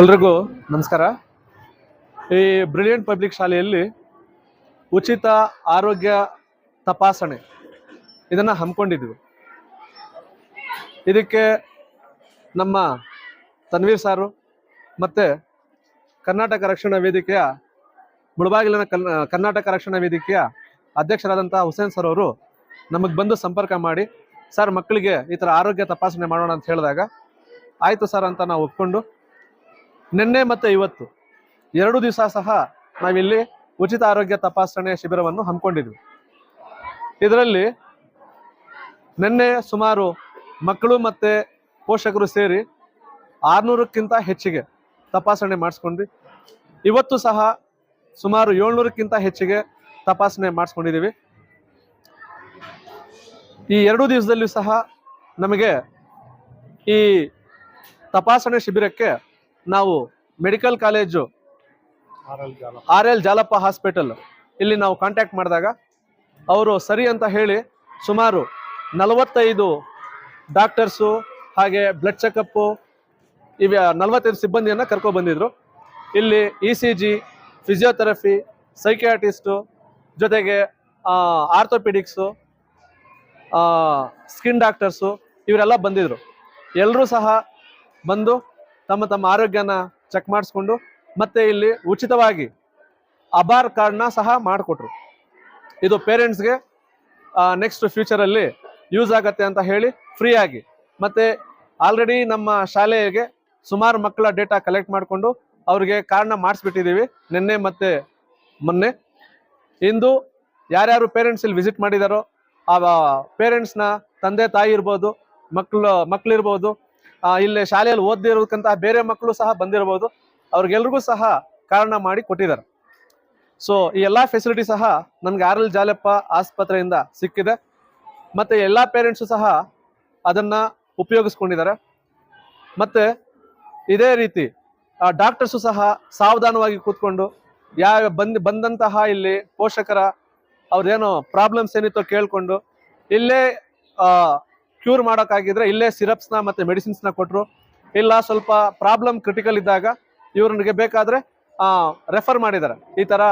ಎಲ್ರಿಗೂ ನಮಸ್ಕಾರ. ಈ ಬ್ರಿಲಿಯಂಟ್ ಪಬ್ಲಿಕ್ ಶಾಲೆಯಲ್ಲಿ ಉಚಿತ ಆರೋಗ್ಯ ತಪಾಸಣೆ ಇದನ್ನು ಹಮ್ಮಿಕೊಂಡಿದ್ವಿ ಇದಕ್ಕೆ ನಮ್ಮ ತನ್ವೀರ್ ಸಾರು ಮತ್ತು ಕರ್ನಾಟಕ ರಕ್ಷಣಾ ವೇದಿಕೆಯ ಮುಳಬಾಗಿಲಿನ ಕರ್ನಾಟಕ ರಕ್ಷಣಾ ವೇದಿಕೆಯ ಅಧ್ಯಕ್ಷರಾದಂಥ ಹುಸೇನ್ ಸರ್ ಅವರು ನಮಗೆ ಬಂದು ಸಂಪರ್ಕ ಮಾಡಿ, ಸರ್ ಮಕ್ಕಳಿಗೆ ಈ ಥರ ಆರೋಗ್ಯ ತಪಾಸಣೆ ಮಾಡೋಣ ಅಂತ ಹೇಳಿದಾಗ ಆಯಿತು ಸರ್ ಅಂತ ನಾವು ಒಪ್ಕೊಂಡು ನಿನ್ನೆ ಮತ್ತು ಇವತ್ತು ಎರಡು ದಿವಸ ಸಹ ನಾವಿಲ್ಲಿ ಉಚಿತ ಆರೋಗ್ಯ ತಪಾಸಣೆ ಶಿಬಿರವನ್ನು ಹಮ್ಮಿಕೊಂಡಿದ್ವಿ. ಇದರಲ್ಲಿ ನಿನ್ನೆ ಸುಮಾರು ಮಕ್ಕಳು ಮತ್ತು ಪೋಷಕರು ಸೇರಿ ಆರುನೂರಕ್ಕಿಂತ ಹೆಚ್ಚಿಗೆ ತಪಾಸಣೆ ಮಾಡಿಸ್ಕೊಂಡ್ವಿ ಇವತ್ತು ಸಹ ಸುಮಾರು ಏಳ್ನೂರಕ್ಕಿಂತ ಹೆಚ್ಚಿಗೆ ತಪಾಸಣೆ ಮಾಡಿಸ್ಕೊಂಡಿದ್ದೀವಿ. ಈ ಎರಡು ದಿವಸದಲ್ಲೂ ಸಹ ನಮಗೆ ಈ ತಪಾಸಣೆ ಶಿಬಿರಕ್ಕೆ ನಾವು medical college R L Jalappa. Hospital ಇಲ್ಲಿ ನಾವು ಕಾಂಟ್ಯಾಕ್ಟ್ ಮಾಡಿದಾಗ ಅವರು ಸರಿ ಅಂತ ಹೇಳಿ ಸುಮಾರು ನಲವತ್ತೈದು ಡಾಕ್ಟರ್ಸು ಹಾಗೆ ಬ್ಲಡ್ ಚೆಕಪ್ಪು ಇವ ನಲವತ್ತೈದು ಸಿಬ್ಬಂದಿಯನ್ನು ಕರ್ಕೊ ಬಂದಿದ್ರು. ಇಲ್ಲಿ E C G physiotherapy psychiatrist ಜೊತೆಗೆ ಆರ್ಥೋಪಿಡಿಕ್ಸು ಸ್ಕಿನ್ ಡಾಕ್ಟರ್ಸು ಇವರೆಲ್ಲ ಬಂದಿದ್ರು. ಎಲ್ಲರೂ ಸಹ ಬಂದು ತಮ್ಮ ತಮ್ಮ ಆರೋಗ್ಯನ ಚೆಕ್ ಮಾಡಿಸ್ಕೊಂಡು ಮತ್ತೆ ಇಲ್ಲಿ ಉಚಿತವಾಗಿ ಅಬಾರ್ ಕಾರ್ಡ್ನ ಸಹ ಮಾಡಿಕೊಟ್ರು. ಇದು ಪೇರೆಂಟ್ಸ್ಗೆ ನೆಕ್ಸ್ಟ್ ಫ್ಯೂಚರಲ್ಲಿ ಯೂಸ್ ಆಗತ್ತೆ ಅಂತ ಹೇಳಿ ಫ್ರೀಯಾಗಿ ಮತ್ತೆ ಆಲ್ರೆಡಿ ನಮ್ಮ ಶಾಲೆಗೆ ಸುಮಾರು ಮಕ್ಕಳ ಡೇಟಾ ಕಲೆಕ್ಟ್ ಮಾಡಿಕೊಂಡು ಅವ್ರಿಗೆ ಕಾರ್ಡ್ನ ಮಾಡಿಸ್ಬಿಟ್ಟಿದ್ದೀವಿ. ನಿನ್ನೆ ಮತ್ತೆ ಮೊನ್ನೆ. ಇಂದು ಯಾರ್ಯಾರು ಪೇರೆಂಟ್ಸ್ ಇಲ್ಲಿ ವಿಸಿಟ್ ಮಾಡಿದಾರೋ, ಆ ಪೇರೆಂಟ್ಸ್ನ ತಂದೆ ತಾಯಿ ಇರ್ಬೋದು ಮಕ್ಕಳು ಮಕ್ಕಳಿರ್ಬೋದು ಇಲ್ಲಿ ಶಾಲೆಯಲ್ಲಿ ಓದಿರೋದಕ್ಕಂತ ಬೇರೆ ಮಕ್ಕಳು ಸಹ ಬಂದಿರಬಹುದು. ಅವ್ರಿಗೆಲ್ರಿಗೂ ಸಹ ಕಾರಣ ಮಾಡಿ ಕೊಟ್ಟಿದ್ದಾರೆ. ಸೊ ಈ ಎಲ್ಲ ಫೆಸಿಲಿಟಿ ಸಹ ನನ್ಗೆ ಆರ್ ಎಲ್ ಜಾಲಪ್ಪ ಆಸ್ಪತ್ರೆಯಿಂದ ಸಿಕ್ಕಿದೆ. ಮತ್ತೆ ಎಲ್ಲ ಪೇರೆಂಟ್ಸು ಸಹ ಅದನ್ನ ಉಪಯೋಗಿಸ್ಕೊಂಡಿದ್ದಾರೆ. ಮತ್ತೆ ಇದೇ ರೀತಿ ಡಾಕ್ಟರ್ಸು ಸಹ ಸಾವಧಾನವಾಗಿ ಕೂತ್ಕೊಂಡು ಯಾವ ಬಂದ್, ಬಂದಂತಹ ಇಲ್ಲಿ ಪೋಷಕರ ಅವ್ರದ್ದೇನೋ ಪ್ರಾಬ್ಲಮ್ಸ್ ಏನಿತ್ತೋ ಕೇಳ್ಕೊಂಡು ಇಲ್ಲೇ ಕ್ಯೂರ್ ಮಾಡೋಕ್ಕಾಗಿದ್ರೆ ಇಲ್ಲೇ ಸಿರಪ್ಸ್ನ ಮತ್ತೆ ಮೆಡಿಸಿನ್ಸ್ನ ಕೊಟ್ಟರು ಇಲ್ಲ, ಸ್ವಲ್ಪ ಪ್ರಾಬ್ಲಮ್ ಕ್ರಿಟಿಕಲ್ ಇದ್ದಾಗ ಇವ್ರಿಗೆ ಬೇಕಾದರೆ ರೆಫರ್ ಮಾಡಿದ್ದಾರೆ. ಈ ಥರ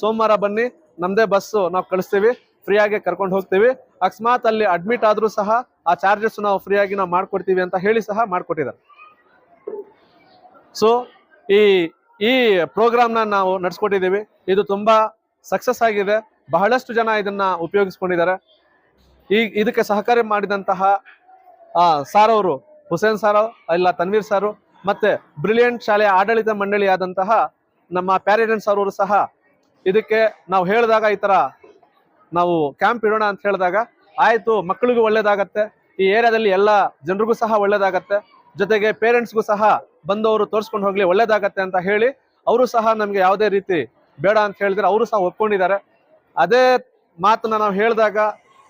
ಸೋಮವಾರ ಬನ್ನಿ ನಮ್ಮದೇ ಬಸ್ಸು, ನಾವು ಕಳಿಸ್ತೀವಿ, ಫ್ರೀಯಾಗಿ ಕರ್ಕೊಂಡು ಹೋಗ್ತೀವಿ. ಅಕಸ್ಮಾತ್ ಅಲ್ಲಿ ಅಡ್ಮಿಟ್ ಆದರೂ ಸಹ ಆ ಚಾರ್ಜಸ್ ನಾವು ಫ್ರೀಯಾಗಿ ನಾವು ಮಾಡ್ಕೊಡ್ತೀವಿ ಅಂತ ಹೇಳಿ ಸಹ ಮಾಡಿಕೊಟ್ಟಿದ್ದಾರೆ. ಸೊ ಈ ಈ ಪ್ರೋಗ್ರಾಮ್ನ ನಾವು ನಡೆಸ್ಕೊಟ್ಟಿದ್ದೀವಿ. ಇದು ತುಂಬ ಸಕ್ಸಸ್ ಆಗಿದೆ. ಬಹಳಷ್ಟು ಜನ ಇದನ್ನ ಉಪಯೋಗಿಸ್ಕೊಂಡಿದ್ದಾರೆ. ಈ ಇದಕ್ಕೆ ಸಹಕಾರಿ ಮಾಡಿದಂತಹ ಸಾರ್ ಅವರು, ಹುಸೇನ್ ಸಾರ್, ಇಲ್ಲ ತನ್ವೀರ್ ಸಾರು, ಮತ್ತೆ ಬ್ರಿಲಿಯಂಟ್ ಶಾಲೆಯ ಆಡಳಿತ ಮಂಡಳಿಯಾದಂತಹ ನಮ್ಮ ಪ್ಯಾರೇಡೆಂಟ್ಸ್ ಅವರು ಸಹ ಇದಕ್ಕೆ ನಾವು ಹೇಳಿದಾಗ ಈ ತರ ನಾವು ಕ್ಯಾಂಪ್ ಇಡೋಣ ಅಂತ ಹೇಳಿದಾಗ ಆಯ್ತು, ಮಕ್ಕಳಿಗೂ ಒಳ್ಳೇದಾಗತ್ತೆ. ಈ ಏರಿಯಾದಲ್ಲಿ ಎಲ್ಲ ಜನರಿಗೂ ಸಹ ಒಳ್ಳೇದಾಗತ್ತೆ. ಜೊತೆಗೆ ಪೇರೆಂಟ್ಸ್ಗೂ ಸಹ ಬಂದವರು ತೋರಿಸ್ಕೊಂಡು ಹೋಗ್ಲಿ ಒಳ್ಳೇದಾಗತ್ತೆ ಅಂತ ಹೇಳಿ ಅವರು ಸಹ ನಮಗೆ ಯಾವುದೇ ರೀತಿ ಬೇಡ ಅಂತ ಹೇಳಿದ್ರೆ ಅವರು ಸಹ ಒಪ್ಕೊಂಡಿದ್ದಾರೆ. ಅದೇ ಮಾತನ್ನ ನಾವು ಹೇಳಿದಾಗ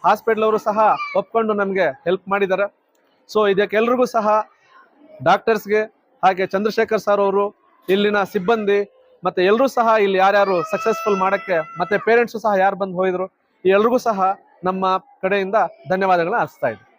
ಹಾಸ್ಪಿಟಲ್ ಅವರು ಸಹ ಒಪ್ಕೊಂಡು ನಮಗೆ ಹೆಲ್ಪ್ ಮಾಡಿದ್ದಾರೆ. ಸೊ ಇದಕ್ಕೆಲ್ರಿಗೂ ಸಹ ಡಾಕ್ಟರ್ಸ್ಗೆ ಹಾಗೆ ಚಂದ್ರಶೇಖರ್ ಸರ್ ಅವರು, ಇಲ್ಲಿನ ಸಿಬ್ಬಂದಿ ಮತ್ತೆ ಎಲ್ಲರೂ ಸಹ ಇಲ್ಲಿ ಯಾರ್ಯಾರು ಸಕ್ಸಸ್ಫುಲ್ ಮಾಡಕ್ಕೆ ಮತ್ತೆ ಪೇರೆಂಟ್ಸು ಸಹ ಯಾರು ಬಂದು ಹೋಗಿದ್ರು, ಈ ಎಲ್ರಿಗೂ ಸಹ ನಮ್ಮ ಕಡೆಯಿಂದ ಧನ್ಯವಾದಗಳನ್ನ ಅರ್ಸ್ತಾ ಇದ್ದೀನಿ.